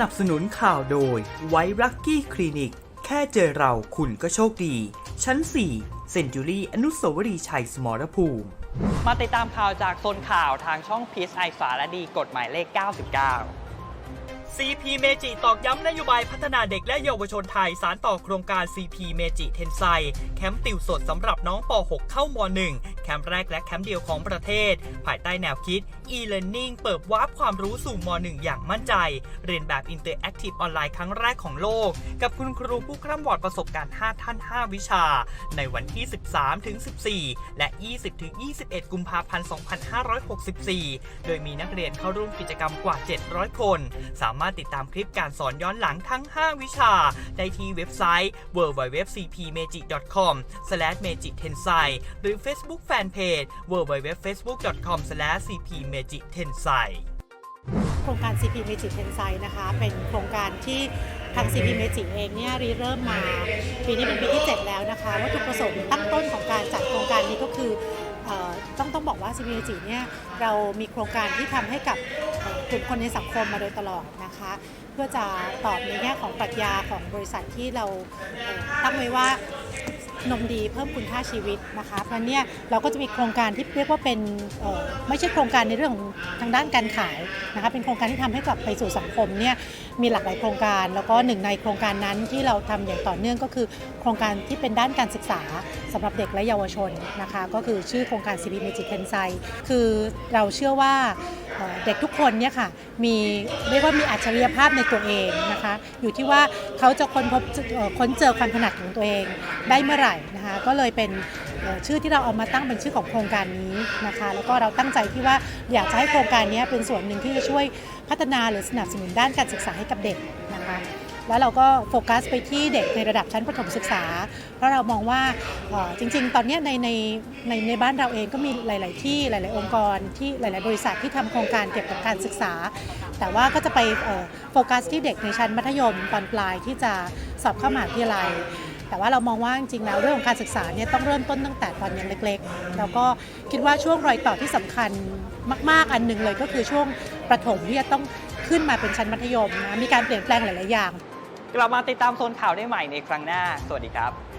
นับสนุนข่าวโดยไวรักกี้คลินิก แค่เจอเราคุณก็โชคดี ชั้น 4 เซนจูรี่อนุสาวรีย์ชัยสมรภูมิ มาติดตามข่าวจากโซนข่าวทางช่องพีซไอสารดีกฎหมายเลข 99 CP เมจิตอกย้ำนโยบายพัฒนาเด็กและเยาวชนไทย สารต่อโครงการ CP เมจิเทนไซแคมป์ติวสดสำหรับน้องป .6 เข้าม .1 แคมป์แรกและแคมป์เดียวของประเทศ ภายใต้แนวคิด e-learning เปิดวาร์ปความรู้สู่ม .1 อย่างมั่นใจ เรียนแบบ Interactive ออนไลน์ครั้งแรกของโลก กับคุณครูผู้คร่ำวอดประสบการณ์ 5 ท่าน 5 วิชา ในวันที่ 13ถึง14 และ 20ถึง21 กุมภาพันธ์ 2564 โดยมีนักเรียนเข้าร่วมกิจกรรมกว่า 700 คน สามารถติดตามคลิปการสอนย้อนหลังทั้ง 5 วิชา ได้ที่เว็บไซต์ www.cpmagic.com/magictensai หรือ Facebook Fanpage www.facebook.com/cpmagictensai โครงการ CP Magic Tensai นะคะ เป็นโครงการที่ทาง CP Magic เองเนี่ยริเริ่มมาปีนี้เป็นปีที่ 7 แล้วนะคะวัตถุประสงค์ตั้งต้นของการจัดโครงการนี้ก็คืออต้องต้องบอกว่า CP Magic เนี่ยเรามีโครงการที่ทำให้กับกลุ่มคนในสังคมมาโดยตลอดนะคะ เพื่อจะตอบในแง่ของปรัชญาของบริษัทที่เราตั้งไว้ว่า นมดีเพิ่มคุณค่าชีวิตนะคะเพราะเนี่ยเราก็จะมีโครงการที่เรียกว่าเป็นไม่ใช่โครงการในเรื่องของทางด้านการขายนะคะเป็นโครงการที่ทำให้กลับไปสู่สังคมเนี่ยมีหลากหลายโครงการ แล้วก็หนึ่งในโครงการนั้นที่เราทำอย่างต่อเนื่องก็คือ โครงการที่เป็นด้านการศึกษาสำหรับเด็กและเยาวชนนะคะก็คือชื่อโครงการ CP Magic t e n s i คือเราเชื่อว่า เด็กทุกคนเนี่ยค่ะมีเรียกว่ามีอัจฉริยภาพในตัวเองนะคะ อยู่ที่ว่าเขาจะค้นพบค้นเจอความถนัดของตัวเองได้เมื่อไหร่นะคะก็เลยเป็นชื่อที่เราเอามาตั้งเป็นชื่อของโครงการนี้นะคะ แล้วก็เราตั้งใจที่ว่าอยากจะให้โครงการนี้เป็นส่วนหนึ่งที่จะช่วยพัฒนาหรือสนับสนุนด้านการศึกษาให้กับเด็กนะคะ แล้วเราก็โฟกัสไปที่เด็กในระดับชั้นประถมศึกษา เพราะเรามองว่าจริง ๆ ตอนนี้ในในในในบ้านเราเองก็มีหลาย ๆ ที่หลาย ๆ องค์กรที่หลาย ๆ บริษัทที่ทำโครงการเกี่ยวกับการศึกษา แต่ว่าก็จะไปโฟกัสที่เด็กในชั้นมัธยมตอนปลายที่จะสอบเข้ามหาวิทยาลัยแต่ว่าเรามองว่าจริงๆแล้วเรื่องของการศึกษาเนี่ยต้องเริ่มต้นตั้งแต่ตอนยังเล็กๆ แล้วก็คิดว่าช่วงรอยต่อที่สำคัญมาก ๆ อันหนึ่งเลยก็คือช่วงประถมที่จะต้องขึ้นมาเป็นชั้นมัธยมนะมีการเปลี่ยนแปลงหลาย ๆ อย่าง กลับมาติดตามโซนข่าวได้ใหม่ในครั้งหน้า สวัสดีครับ